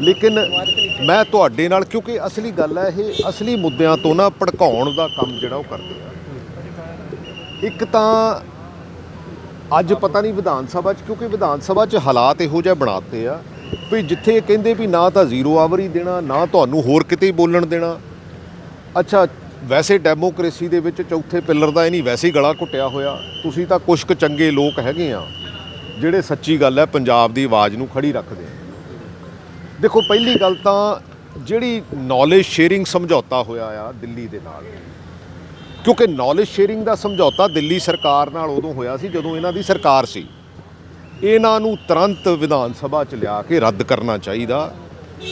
ਲੇਕਿਨ ਮੈਂ ਤੁਹਾਡੇ ਨਾਲ, ਕਿਉਂਕਿ ਅਸਲੀ ਗੱਲ ਹੈ ਇਹ, ਅਸਲੀ ਮੁੱਦਿਆਂ ਤੋਂ ਨਾ ਭੜਕਾਉਣ ਦਾ ਕੰਮ ਜਿਹੜਾ ਉਹ ਕਰਦੇ ਆ। ਇੱਕ ਤਾਂ ਅੱਜ ਪਤਾ ਨਹੀਂ ਵਿਧਾਨ ਸਭਾ 'ਚ, ਕਿਉਂਕਿ ਵਿਧਾਨ ਸਭਾ 'ਚ ਹਾਲਾਤ ਇਹੋ ਜਿਹੇ ਬਣਾਤੇ ਆ ਵੀ ਜਿੱਥੇ ਇਹ ਕਹਿੰਦੇ ਵੀ ਨਾ ਤਾਂ ਜ਼ੀਰੋ ਆਵਰ ਹੀ ਦੇਣਾ, ਨਾ ਤੁਹਾਨੂੰ ਹੋਰ ਕਿਤੇ ਬੋਲਣ ਦੇਣਾ। ਅੱਛਾ, ਵੈਸੇ ਡੈਮੋਕ੍ਰੇਸੀ ਦੇ ਵਿੱਚ ਚੌਥੇ ਪਿੱਲਰ ਦਾ ਇਹ ਨਹੀਂ, ਵੈਸੇ ਹੀ ਗਲਾ ਘੁੱਟਿਆ ਹੋਇਆ। ਤੁਸੀਂ ਤਾਂ ਕੁਝ ਕੁ ਚੰਗੇ ਲੋਕ ਹੈਗੇ ਆ, ਜਿਹੜੇ ਸੱਚੀ ਗੱਲ ਹੈ, ਪੰਜਾਬ ਦੀ ਆਵਾਜ਼ ਨੂੰ ਖੜੀ ਰੱਖਦੇ ਆ। ਦੇਖੋ, ਪਹਿਲੀ ਗੱਲ ਤਾਂ ਜਿਹੜੀ ਨੌਲੇਜ ਸ਼ੇਅਰਿੰਗ ਸਮਝੌਤਾ ਹੋਇਆ ਆ ਦਿੱਲੀ ਦੇ ਨਾਲ, ਕਿਉਂਕਿ ਨੌਲੇਜ ਸ਼ੇਅਰਿੰਗ ਦਾ ਸਮਝੌਤਾ ਦਿੱਲੀ ਸਰਕਾਰ ਨਾਲ ਉਦੋਂ ਹੋਇਆ ਸੀ ਜਦੋਂ ਇਹਨਾਂ ਦੀ ਸਰਕਾਰ ਸੀ। ਇਹਨਾਂ ਨੂੰ ਤੁਰੰਤ ਵਿਧਾਨ ਸਭਾ ਚ ਲਿਆ ਕੇ ਰੱਦ ਕਰਨਾ ਚਾਹੀਦਾ,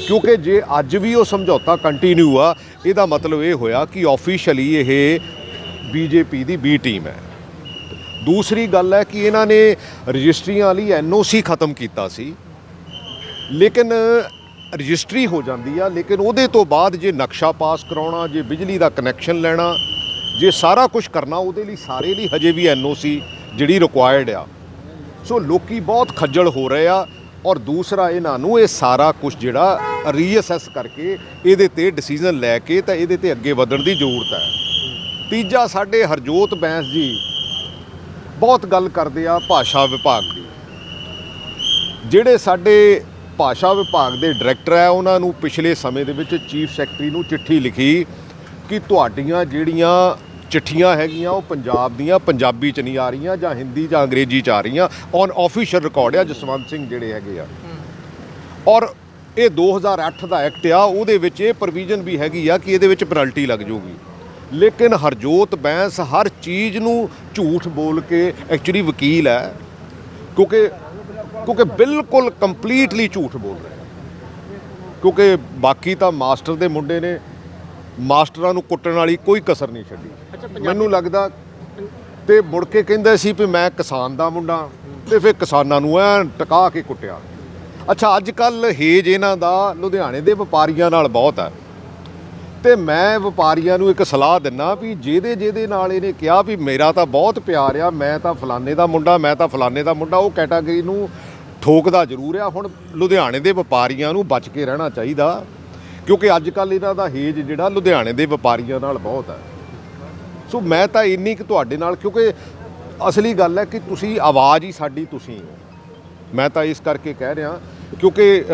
ਕਿਉਂਕਿ ਜੇ ਅੱਜ ਵੀ ਉਹ ਸਮਝੌਤਾ ਕੰਟੀਨਿਊ ਆ, ਇਹਦਾ ਮਤਲਬ ਇਹ ਹੋਇਆ ਕਿ ਆਫੀਸ਼ੀਅਲੀ ਇਹ ਬੀਜੇਪੀ ਦੀ ਬੀ ਟੀਮ ਹੈ। ਦੂਸਰੀ ਗੱਲ ਹੈ ਕਿ ਇਹਨਾਂ ਨੇ ਰਜਿਸਟਰੀਆਂ ਲਈ ਐਨਓਸੀ ਖਤਮ ਕੀਤਾ ਸੀ, ਲੇਕਿਨ ਰਜਿਸਟਰੀ ਹੋ ਜਾਂਦੀ ਆ, ਲੇਕਿਨ ਉਹਦੇ ਤੋਂ ਬਾਅਦ ਜੇ ਨਕਸ਼ਾ ਪਾਸ ਕਰਾਉਣਾ, ਜੇ ਬਿਜਲੀ ਦਾ ਕਨੈਕਸ਼ਨ ਲੈਣਾ, ਜੇ ਸਾਰਾ ਕੁਝ ਕਰਨਾ, ਉਹਦੇ ਲਈ ਸਾਰੇ ਲਈ ਹਜੇ ਵੀ ਐਨਓਸੀ ਜਿਹੜੀ ਰਿਕੁਆਇਰਡ ਆ। ਸੋ ਲੋਕੀ ਬਹੁਤ ਖੱਜਲ ਹੋ ਰਹੇ ਆ ਔਰ ਦੂਸਰਾ ਇਹਨਾਂ ਨੂੰ ਇਹ ਸਾਰਾ ਕੁਝ ਜਿਹੜਾ ਰੀਅਸੈਸ ਕਰਕੇ ਇਹਦੇ ਤੇ ਡਿਸੀਜਨ ਲੈ ਕੇ ਤਾਂ ਇਹਦੇ ਤੇ ਅੱਗੇ ਵਧਣ ਦੀ ਜ਼ਰੂਰਤ ਹੈ। ਤੀਜਾ ਸਾਡੇ ਹਰਜੋਤ ਬੈਂਸ ਜੀ ਬਹੁਤ ਗੱਲ ਕਰਦੇ ਆ ਭਾਸ਼ਾ ਵਿਭਾਗ ਦੀ। ਜਿਹੜੇ ਸਾਡੇ ਭਾਸ਼ਾ ਵਿਭਾਗ ਦੇ ਡਾਇਰੈਕਟਰ ਹੈ, ਉਹਨਾਂ ਨੂੰ ਪਿਛਲੇ ਸਮੇਂ ਦੇ ਵਿੱਚ ਚੀਫ ਸੈਕਟਰੀ ਨੂੰ ਚਿੱਠੀ ਲਿਖੀ ਕਿ ਤੁਹਾਡੀਆਂ ਜਿਹੜੀਆਂ ਚਿੱਠੀਆਂ ਹੈਗੀਆਂ, ਉਹ ਪੰਜਾਬ ਦੀਆਂ, ਪੰਜਾਬੀ ਚ ਨਹੀਂ ਆ ਰਹੀਆਂ ਜਾਂ ਹਿੰਦੀ ਜਾਂ ਅੰਗਰੇਜ਼ੀ ਚ ਆ ਰਹੀਆਂ ਔਨ ਆਫੀਸ਼ੀਅਲ ਰਿਕਾਰਡ ਆ, ਜਸਵੰਤ ਸਿੰਘ ਜਿਹੜੇ ਹੈਗੇ ਆ। ਔਰ ਇਹ 2008 ਦਾ ਐਕਟ ਆ, ਉਹਦੇ ਵਿੱਚ ਇਹ ਪ੍ਰੋਵੀਜ਼ਨ ਵੀ ਹੈਗੀ ਆ ਕਿ ਇਹਦੇ ਵਿੱਚ ਪੈਨਲਟੀ ਲੱਗ ਜਾਊਗੀ ਲੇਕਿਨ ਹਰਜੋਤ ਬੈਂਸ ਹਰ ਚੀਜ਼ ਨੂੰ ਝੂਠ ਬੋਲ ਕੇ ਐਕਚੁਅਲੀ ਵਕੀਲ ਹੈ, ਕਿਉਂਕਿ ਕਿਉਂਕਿ ਬਿਲਕੁਲ ਕੰਪਲੀਟਲੀ ਝੂਠ ਬੋਲ ਰਹੇ ਕਿਉਂਕਿ ਬਾਕੀ ਤਾਂ ਮਾਸਟਰ ਦੇ ਮੁੰਡੇ ਨੇ ਮਾਸਟਰਾਂ ਨੂੰ ਕੁੱਟਣ ਵਾਲੀ ਕੋਈ ਕਸਰ ਨਹੀਂ ਛੱਡੀ। ਮੈਨੂੰ ਲੱਗਦਾ ਤੇ ਮੁੜ ਕੇ ਕਹਿੰਦਾ ਸੀ ਵੀ ਮੈਂ ਕਿਸਾਨ ਦਾ ਮੁੰਡਾ ਤੇ ਫਿਰ ਕਿਸਾਨਾਂ ਨੂੰ ਐ ਟਿਕਾ ਕੇ ਕੁੱਟਿਆ। ਅੱਛਾ ਅੱਜ ਕੱਲ ਹੇਜ ਇਹਨਾਂ ਦਾ ਲੁਧਿਆਣੇ ਦੇ ਵਪਾਰੀਆਂ ਨਾਲ ਬਹੁਤ ਹੈ। ਤੇ ਮੈਂ ਵਪਾਰੀਆਂ ਨੂੰ ਇੱਕ ਸਲਾਹ ਦਿੰਨਾ ਵੀ ਜਿਹਦੇ ਜਿਹਦੇ ਨਾਲ ਇਹਨੇ ਕਿਹਾ ਵੀ ਮੇਰਾ ਤਾਂ ਬਹੁਤ ਪਿਆਰ ਆ ਮੈਂ ਤਾਂ ਫਲਾਣੇ ਦਾ ਮੁੰਡਾ ਮੈਂ ਤਾਂ ਫਲਾਣੇ ਦਾ ਮੁੰਡਾ ਉਹ ਕੈਟਾਗਰੀ ਨੂੰ ਠੋਕਦਾ ਜ਼ਰੂਰ ਆ। ਹੁਣ ਲੁਧਿਆਣੇ ਦੇ ਵਪਾਰੀਆਂ ਨੂੰ ਬਚ ਕੇ ਰਹਿਣਾ ਚਾਹੀਦਾ, ਕਿਉਂਕਿ ਅੱਜ ਕੱਲ ਇਹਨਾਂ ਦਾ ਹੇਜ ਜਿਹੜਾ ਲੁਧਿਆਣੇ ਦੇ ਵਪਾਰੀਆਂ ਨਾਲ ਬਹੁਤ ਹੈ ਸੋ ਮੈਂ ਤਾਂ ਇੰਨੀ ਕਿ ਤੁਹਾਡੇ ਨਾਲ, ਕਿਉਂਕਿ ਅਸਲੀ ਗੱਲ ਹੈ ਕਿ ਤੁਸੀਂ, ਆਵਾਜ਼ ਹੀ ਸਾਡੀ ਤੁਸੀਂ ਹੋ। ਮੈਂ ਤਾਂ ਇਸ ਕਰਕੇ ਕਹਿ ਰਿਹਾ, ਕਿਉਂਕਿ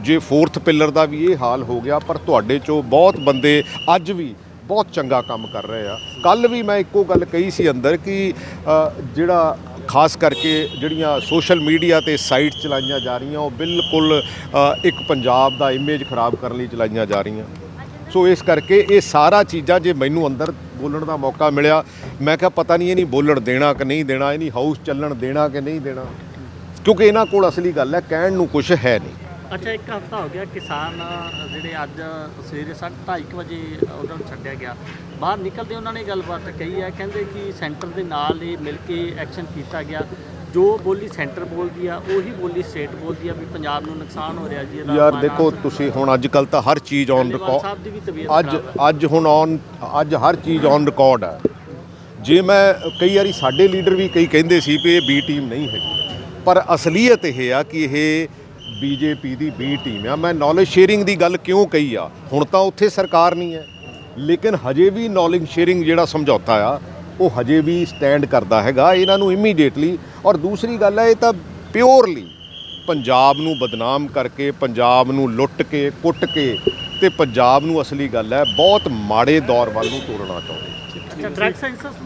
ਜੇ ਫੋਰਥ ਪਿੱਲਰ ਦਾ ਵੀ ਇਹ ਹਾਲ ਹੋ ਗਿਆ, ਪਰ ਤੁਹਾਡੇ ਚੋਂ ਬਹੁਤ ਬੰਦੇ ਅੱਜ ਵੀ ਬਹੁਤ ਚੰਗਾ ਕੰਮ ਕਰ ਰਹੇ ਆ। ਕੱਲ ਵੀ ਮੈਂ ਇੱਕੋ ਗੱਲ ਕਹੀ ਸੀ ਅੰਦਰ ਕਿ ਜਿਹੜਾ ਖਾਸ ਕਰਕੇ ਜਿਹੜੀਆਂ ਸੋਸ਼ਲ ਮੀਡੀਆ ਤੇ ਸਾਈਟ ਚਲਾਈਆਂ ਜਾ ਰਹੀਆਂ, ਉਹ ਬਿਲਕੁਲ ਇੱਕ ਪੰਜਾਬ ਦਾ ਇਮੇਜ ਖਰਾਬ ਕਰਨ ਲਈ ਚਲਾਈਆਂ ਜਾ ਰਹੀਆਂ। ਸੋ ਇਸ ਕਰਕੇ ਇਹ ਸਾਰਾ ਚੀਜ਼ਾਂ ਜੇ ਮੈਨੂੰ ਅੰਦਰ ਬੋਲਣ ਦਾ ਮੌਕਾ ਮਿਲਿਆ, ਮੈਂ ਕਿਹਾ ਪਤਾ ਨਹੀਂ ਇਹ ਨਹੀਂ ਬੋਲਣ ਦੇਣਾ ਕਿ ਨਹੀਂ ਦੇਣਾ, ਇਹ ਨਹੀਂ ਹਾਊਸ ਚੱਲਣ ਦੇਣਾ ਕਿ ਨਹੀਂ ਦੇਣਾ। ਕਿਉਂਕਿ ਇਹਨਾਂ ਕੋਲ ਅਸਲੀ ਗੱਲ ਹੈ, ਕਹਿਣ ਨੂੰ ਕੁਝ ਹੈ ਨਹੀਂ। ਅੱਛਾ ਇੱਕ ਹਫਤਾ ਹੋ ਗਿਆ ਕਿਸਾਨ ਜਿਹੜੇ ਅੱਜ ਸਵੇਰੇ 2:30 ਵਜੇ ਉਹਨਾਂ ਨੂੰ ਛੱਡਿਆ ਗਿਆ ਬਾਹਰ ਨਿਕਲਦੇ ਉਹਨਾਂ ਨੇ ਗੱਲਬਾਤ ਕਹੀ ਹੈ ਕਹਿੰਦੇ ਕਿ ਸੈਂਟਰ ਦੇ ਨਾਲ ਹੀ ਮਿਲ ਕੇ ਐਕਸ਼ਨ ਕੀਤਾ ਗਿਆ ਜੋ ਬੋਲੀ ਸੈਂਟਰ ਬੋਲਦੀ ਆ ਉਹੀ ਬੋਲੀ ਸਟੇਟ ਬੋਲਦੀ ਆ ਵੀ ਪੰਜਾਬ ਨੂੰ ਨੁਕਸਾਨ ਹੋ ਰਿਹਾ ਜੀ ਯਾਰ ਦੇਖੋ। ਤੁਸੀਂ ਹੁਣ ਅੱਜ ਕੱਲ ਤਾਂ ਹਰ ਚੀਜ਼ ਔਨ ਰਿਕਾਰਡ ਸਾਹਿਬ ਦੀ ਵੀ ਤਬੀਅਤ ਅੱਜ। ਅੱਜ ਹੁਣ ਔਨ ਅੱਜ ਹਰ ਚੀਜ਼ ਔਨ ਰਿਕਾਰਡ ਹੈ ਜੇ ਮੈਂ ਕਈ ਵਾਰੀ ਸਾਡੇ ਲੀਡਰ ਵੀ ਕਈ ਕਹਿੰਦੇ ਸੀ ਵੀ ਇਹ ਬੀ ਟੀਮ ਨਹੀਂ ਹੈਗੀ ਪਰ ਅਸਲੀਅਤ ਇਹ ਆ ਕਿ ਇਹ ਬੀਜੇਪੀ ਦੀ ਬੀ ਟੀਮ ਆ। ਮੈਂ ਨੌਲੇਜ ਸ਼ੇਅਰਿੰਗ ਦੀ ਗੱਲ ਕਿਉਂ ਕਹੀ ਆ? ਹੁਣ ਤਾਂ ਉੱਥੇ ਸਰਕਾਰ ਨਹੀਂ ਹੈ। ਲੇਕਿਨ ਹਜੇ ਵੀ ਨੌਲੇਜ ਸ਼ੇਅਰਿੰਗ ਜਿਹੜਾ ਸਮਝੌਤਾ ਆ, ਉਹ ਹਜੇ ਵੀ ਸਟੈਂਡ ਕਰਦਾ ਹੈਗਾ। ਇਹਨਾਂ ਨੂੰ ਇਮੀਡੀਏਟਲੀ ਔਰ ਦੂਸਰੀ ਗੱਲ ਹੈ ਇਹ ਤਾਂ ਪਿਓਰਲੀ ਪੰਜਾਬ ਨੂੰ ਬਦਨਾਮ ਕਰਕੇ, ਪੰਜਾਬ ਨੂੰ ਲੁੱਟ ਕੇ, ਕੁੱਟ ਕੇ ਤੇ ਪੰਜਾਬ ਨੂੰ ਅਸਲੀ ਗੱਲ ਹੈ, ਬਹੁਤ ਮਾੜੇ ਦੌਰ ਵੱਲ ਨੂੰ ਤੋਰਨਾ ਚਾਹੁੰਦੇ।